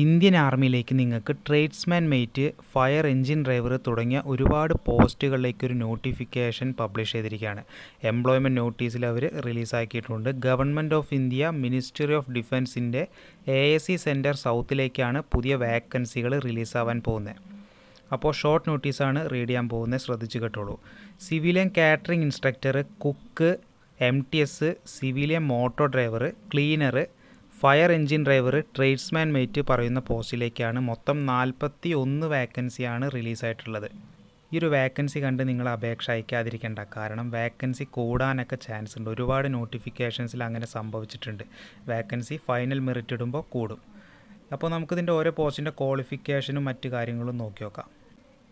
Indian ആർമിയിലേക്ക് നിങ്ങൾക്ക് tradesman mate fire engine driver തുടങ്ങിയ ഒരുപാട് പോസ്റ്റുകളിലേക്ക് ഒരു നോട്ടിഫിക്കേഷൻ പബ്ലിഷ് ചെയ്തിരിക്കുകയാണ്. എംപ്ലോയ്മെന്റ് നോട്ടീസിൽ അവർ റിലീസാക്കിയിട്ടുണ്ട് government of India ministry of ഡിഫൻസിന്റെ A S C center സൗത്തിലേക്കാണ് പുതിയ വാക്കൻസികൾ റിലീസാവാൻ പോകുന്നത്. അപ്പോൾ ഷോർട്ട് നോട്ടീസാണ് റീഡ് ചെയ്യാൻ പോകുന്നത്. ശ്രദ്ധിച്ചു കേട്ടോളൂ. Civilian catering instructor cook M T S civilian motor driver cleaner fire engine driver tradesman mate പറയുന്ന പോസ്റ്റിലേക്കാണ് മൊത്തം നാൽപ്പത്തി ഒന്ന് വേക്കൻസിയാണ് റിലീസായിട്ടുള്ളത്. ഈ ഒരു വേക്കൻസി കണ്ട് നിങ്ങൾ അപേക്ഷ അയക്കാതിരിക്കേണ്ട. കാരണം വേക്കൻസി കൂടാനൊക്കെ ചാൻസ് ഉണ്ട് ഒരുപാട് നോട്ടിഫിക്കേഷൻസിൽ അങ്ങനെ സംഭവിച്ചിട്ടുണ്ട്. വേക്കൻസി ഫൈനൽ മെറിറ്റ് ഇടുമ്പോൾ കൂടും. അപ്പോൾ നമുക്കിതിന്റെ ഓരോ പോസ്റ്റിന്റെ ക്വാളിഫിക്കേഷനും മറ്റു കാര്യങ്ങളും നോക്കി നോക്കാം.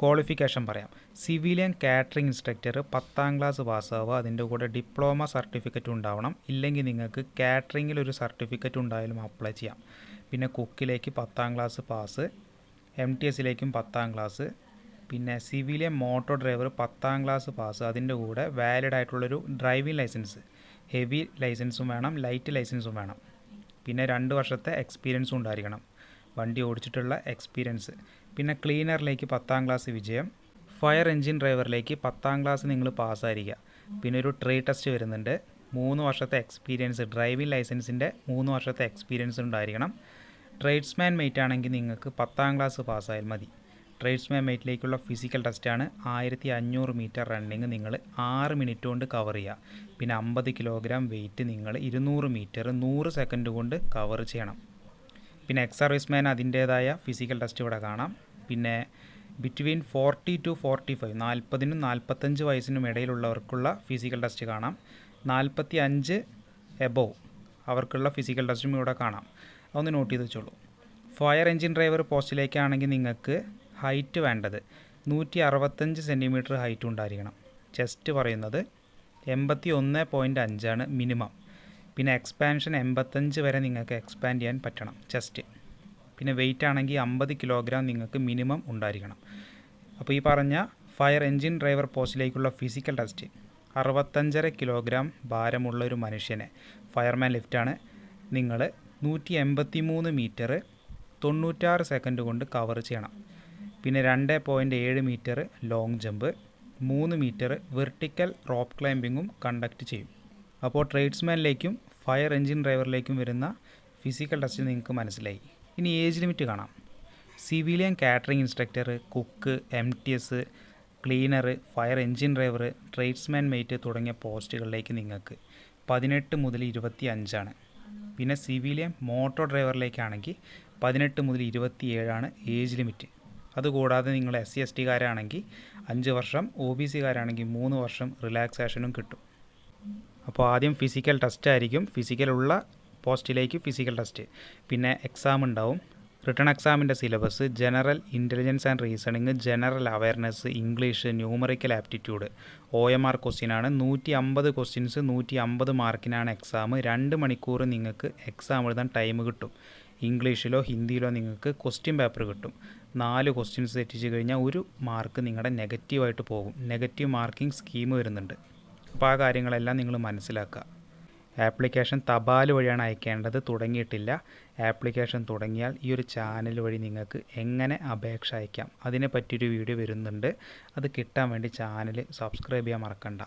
ക്വാളിഫിക്കേഷൻ പറയാം. സിവിലിയൻ കാറ്ററിംഗ് ഇൻസ്ട്രക്ടർ പത്താം ക്ലാസ് പാസ്സാവുക അതിന്റെ കൂടെ ഡിപ്ലോമ സർട്ടിഫിക്കറ്റ് ഉണ്ടാവണം. ഇല്ലെങ്കിൽ നിങ്ങൾക്ക് കാറ്ററിങ്ങിൽ ഒരു സർട്ടിഫിക്കറ്റ് ഉണ്ടായാലും അപ്ലൈ ചെയ്യാം. പിന്നെ കുക്കിലേക്ക് പത്താം ക്ലാസ് പാസ് എം ടി എസിലേക്കും പത്താം ക്ലാസ് പിന്നെ സിവിലിയൻ മോട്ടോർ ഡ്രൈവർ പത്താം ക്ലാസ് പാസ് അതിന്റെ കൂടെ വാലിഡ് ആയിട്ടുള്ളൊരു ഡ്രൈവിംഗ് ലൈസൻസ് ഹെവി ലൈസൻസും വേണം ലൈറ്റ് ലൈസൻസും വേണം. പിന്നെ രണ്ട് വർഷത്തെ എക്സ്പീരിയൻസും ഉണ്ടായിരിക്കണം. വണ്ടി ഓടിച്ചിട്ടുള്ള എക്സ്പീരിയൻസ് പിന്നെ ക്ലീനറിലേക്ക് പത്താം ക്ലാസ് വിജയം. ഫയർ എൻജിൻ ഡ്രൈവറിലേക്ക് പത്താം ക്ലാസ് നിങ്ങൾ പാസ്സായിരിക്കുക. പിന്നെ ഒരു ട്രേ ടെസ്റ്റ് വരുന്നുണ്ട്. മൂന്ന് വർഷത്തെ എക്സ്പീരിയൻസ് ഡ്രൈവിംഗ് ലൈസൻസിന്റെ മൂന്ന് വർഷത്തെ എക്സ്പീരിയൻസ് ഉണ്ടായിരിക്കണം. ട്രേഡ്സ്മാൻ മെയ്റ്റ് ആണെങ്കിൽ നിങ്ങൾക്ക് പത്താം ക്ലാസ് പാസ്സായാൽ മതി. ട്രേഡ്സ്മാൻ മെയ്റ്റിലേക്കുള്ള ഫിസിക്കൽ ടെസ്റ്റാണ് ആയിരത്തി അഞ്ഞൂറ് മീറ്റർ റണ്ണിങ് നിങ്ങൾ ആറ് മിനിറ്റ് കൊണ്ട് കവർ ചെയ്യുക. പിന്നെ അമ്പത് കിലോഗ്രാം വെയിറ്റ് നിങ്ങൾ ഇരുന്നൂറ് മീറ്റർ നൂറ് സെക്കൻഡ് കൊണ്ട് കവർ ചെയ്യണം. പിന്നെ എക്സ് സർവീസ്മാൻ അതിന്റേതായ ഫിസിക്കൽ ടെസ്റ്റ് ഇവിടെ കാണാം. പിന്നെ between forty two forty five നാൽപ്പതിനും നാൽപ്പത്തഞ്ച് വയസ്സിനും ഇടയിലുള്ളവർക്കുള്ള ഫിസിക്കൽ ടെസ്റ്റ് കാണാം. നാൽപ്പത്തി അഞ്ച് എബോവ് അവർക്കുള്ള ഫിസിക്കൽ ടെസ്റ്റും ഇവിടെ കാണാം. അതൊന്ന് നോട്ട് ചെയ്ത് വെച്ചോളൂ. ഫയർ എഞ്ചിൻ ഡ്രൈവർ പോസ്റ്റിലേക്കാണെങ്കിൽ നിങ്ങൾക്ക് ഹൈറ്റ് വേണ്ടത് നൂറ്റി അറുപത്തഞ്ച് സെന്റിമീറ്റർ ഹൈറ്റ് ഉണ്ടായിരിക്കണം. ചെസ്റ്റ് പറയുന്നത് എൺപത്തി ഒന്ന് പോയിന്റ് അഞ്ചാണ് മിനിമം പിന്നെ എക്സ്പാൻഷൻ എൺപത്തഞ്ച് വരെ നിങ്ങൾക്ക് എക്സ്പാൻഡ് ചെയ്യാൻ പറ്റണം ചെസ്റ്റ് പിന്നെ വെയിറ്റ് ആണെങ്കിൽ അമ്പത് കിലോഗ്രാം നിങ്ങൾക്ക് മിനിമം ഉണ്ടായിരിക്കണം. അപ്പോൾ ഈ പറഞ്ഞ ഫയർ എൻജിൻ ഡ്രൈവർ പോസ്റ്റിലേക്കുള്ള ഫിസിക്കൽ ടെസ്റ്റ് അറുപത്തഞ്ചര കിലോഗ്രാം ഭാരമുള്ള ഒരു മനുഷ്യനെ ഫയർമാൻ ലിഫ്റ്റാണ് നിങ്ങൾ നൂറ്റി എൺപത്തി മൂന്ന് മീറ്റർ തൊണ്ണൂറ്റാറ് സെക്കൻഡ് കൊണ്ട് കവർ ചെയ്യണം. പിന്നെ രണ്ട് പോയിന്റ് ഏഴ് മീറ്റർ ലോങ് ജമ്പ് മൂന്ന് മീറ്റർ വെർട്ടിക്കൽ റോപ്പ് ക്ലൈമ്പിങ്ങും കണ്ടക്ട് ചെയ്യും. അപ്പോൾ ട്രേഡ്സ്മാനിലേക്കും ഫയർ എഞ്ചിൻ ഡ്രൈവറിലേക്കും വരുന്ന ഫിസിക്കൽ ടെസ്റ്റ് നിങ്ങൾക്ക് മനസ്സിലായി. ഇനി ഏജ് ലിമിറ്റ് കാണാം. Civilian catering instructor cook M T S cleaner fire engine driver tradesman mate തുടങ്ങിയ പോസ്റ്റുകളിലേക്ക് നിങ്ങൾക്ക് പതിനെട്ട് മുതൽ ഇരുപത്തി അഞ്ചാണ് പിന്നെ സിവിലിയൻ മോട്ടോർ ഡ്രൈവറിലേക്കാണെങ്കിൽ പതിനെട്ട് മുതൽ ഇരുപത്തി ഏഴാണ് ഏജ് ലിമിറ്റ് അതുകൂടാതെ നിങ്ങൾ എസ് സി എസ് ടിക്കാരാണെങ്കിൽ അഞ്ച് വർഷം ഒ ബി സിക്കാരാണെങ്കിൽ മൂന്ന് വർഷം റിലാക്സേഷനും കിട്ടും. അപ്പോൾ ആദ്യം ഫിസിക്കൽ ടെസ്റ്റ് ആയിരിക്കും. ഫിസിക്കലുള്ള പോസ്റ്റിലേക്ക് ഫിസിക്കൽ ടെസ്റ്റ് പിന്നെ എക്സാം ഉണ്ടാവും. റിട്ടേൺ എക്സാമിന്റെ syllabus general intelligence and reasoning general awareness English numerical aptitude O M R ക്വസ്റ്റ്യനാണ് നൂറ്റി അമ്പത് ക്വസ്റ്റ്യൻസ് നൂറ്റി അമ്പത് മാർക്കിനാണ് എക്സാം രണ്ട് മണിക്കൂർ നിങ്ങൾക്ക് എക്സാം എഴുതാൻ ടൈം കിട്ടും. ഇംഗ്ലീഷിലോ ഹിന്ദിയിലോ നിങ്ങൾക്ക് ക്വസ്റ്റ്യൻ പേപ്പർ കിട്ടും. നാല് ക്വസ്റ്റ്യൻസ് തെറ്റിച്ച് കഴിഞ്ഞാൽ ഒരു മാർക്ക് നിങ്ങളുടെ നെഗറ്റീവായിട്ട് പോകും. നെഗറ്റീവ് മാർക്കിംഗ് സ്കീം വരുന്നുണ്ട്. അപ്പോൾ ആ കാര്യങ്ങളെല്ലാം നിങ്ങൾ മനസ്സിലാക്കുക. ആപ്ലിക്കേഷൻ തപാൽ വഴിയാണ് അയക്കേണ്ടത് തുടങ്ങിയിട്ടില്ല. ആപ്ലിക്കേഷൻ തുടങ്ങിയാൽ ഈ ഒരു ചാനൽ വഴി നിങ്ങൾക്ക് എങ്ങനെ അപേക്ഷ അയക്കാം? അതിനെ പറ്റിയൊരു വീഡിയോ വരുന്നുണ്ട്. അത് കിട്ടാൻ വേണ്ടി ചാനൽ സബ്സ്ക്രൈബ് ചെയ്യാൻ മറക്കണ്ട.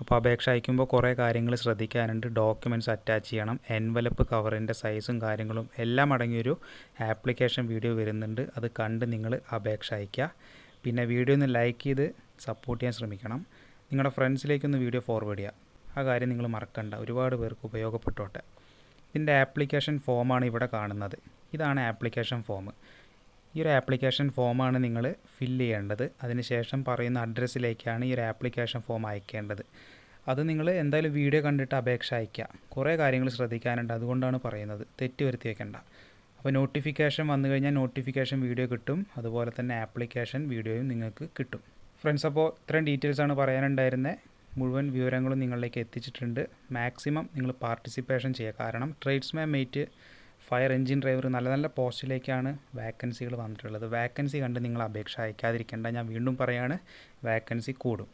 അപ്പോൾ അപേക്ഷ അയക്കുമ്പോൾ കുറേ കാര്യങ്ങൾ ശ്രദ്ധിക്കാനുണ്ട്. ഡോക്യുമെന്റ്സ് അറ്റാച്ച് ചെയ്യണം. എൻവലപ്പ് കവറിന്റെ സൈസും കാര്യങ്ങളും എല്ലാം അടങ്ങിയൊരു ആപ്ലിക്കേഷൻ വീഡിയോ വരുന്നുണ്ട്. അത് കണ്ട് നിങ്ങൾ അപേക്ഷ അയക്കുക. പിന്നെ വീഡിയോ ഒന്ന് ലൈക്ക് ചെയ്ത് സപ്പോർട്ട് ചെയ്യാൻ ശ്രമിക്കണം. നിങ്ങളുടെ ഫ്രണ്ട്സിലേക്കൊന്ന് വീഡിയോ ഫോർവേഡ് ചെയ്യുക ആ കാര്യം നിങ്ങൾ മറക്കണ്ട. ഒരുപാട് പേർക്ക് ഉപയോഗപ്പെട്ടോട്ടെ. ഇതിന്റെ ആപ്ലിക്കേഷൻ ഫോമാണ് ഇവിടെ കാണുന്നത്. ഇതാണ് ആപ്ലിക്കേഷൻ ഫോം. ഈ ഒരു ആപ്ലിക്കേഷൻ ഫോമാണ് നിങ്ങൾ ഫില്ല് ചെയ്യേണ്ടത്. അതിനുശേഷം പറയുന്ന അഡ്രസ്സിലേക്കാണ് ഈ ഒരു ആപ്ലിക്കേഷൻ ഫോം അയക്കേണ്ടത്. അത് നിങ്ങൾ എന്തായാലും വീഡിയോ കണ്ടിട്ട് അപേക്ഷ അയയ്ക്കുക. കുറേ കാര്യങ്ങൾ ശ്രദ്ധിക്കാനുണ്ട്. അതുകൊണ്ടാണ് പറയുന്നത്. തെറ്റ് വരുത്തി വയ്ക്കേണ്ട അപ്പോൾ നോട്ടിഫിക്കേഷൻ വന്നു കഴിഞ്ഞാൽ നോട്ടിഫിക്കേഷൻ വീഡിയോ കിട്ടും. അതുപോലെ തന്നെ ആപ്ലിക്കേഷൻ വീഡിയോയും നിങ്ങൾക്ക് കിട്ടും. ഫ്രണ്ട്സ് അപ്പോൾ ഇത്രയും ഡീറ്റെയിൽസാണ് പറയാനുണ്ടായിരുന്നത് മുഴുവൻ വിവരങ്ങളും നിങ്ങളിലേക്ക് എത്തിച്ചിട്ടുണ്ട്. മാക്സിമം നിങ്ങൾ പാർട്ടിസിപ്പേഷൻ ചെയ്യുക. കാരണം tradesman mate fire engine driver നല്ല നല്ല പോസ്റ്റിലേക്കാണ് വാക്കൻസികൾ വന്നിട്ടുള്ളത്. വാക്കൻസി കണ്ട് നിങ്ങൾ അപേക്ഷ അയക്കാതിരിക്കേണ്ട. ഞാൻ വീണ്ടും പറയാണ് വാക്കൻസി കൂടും.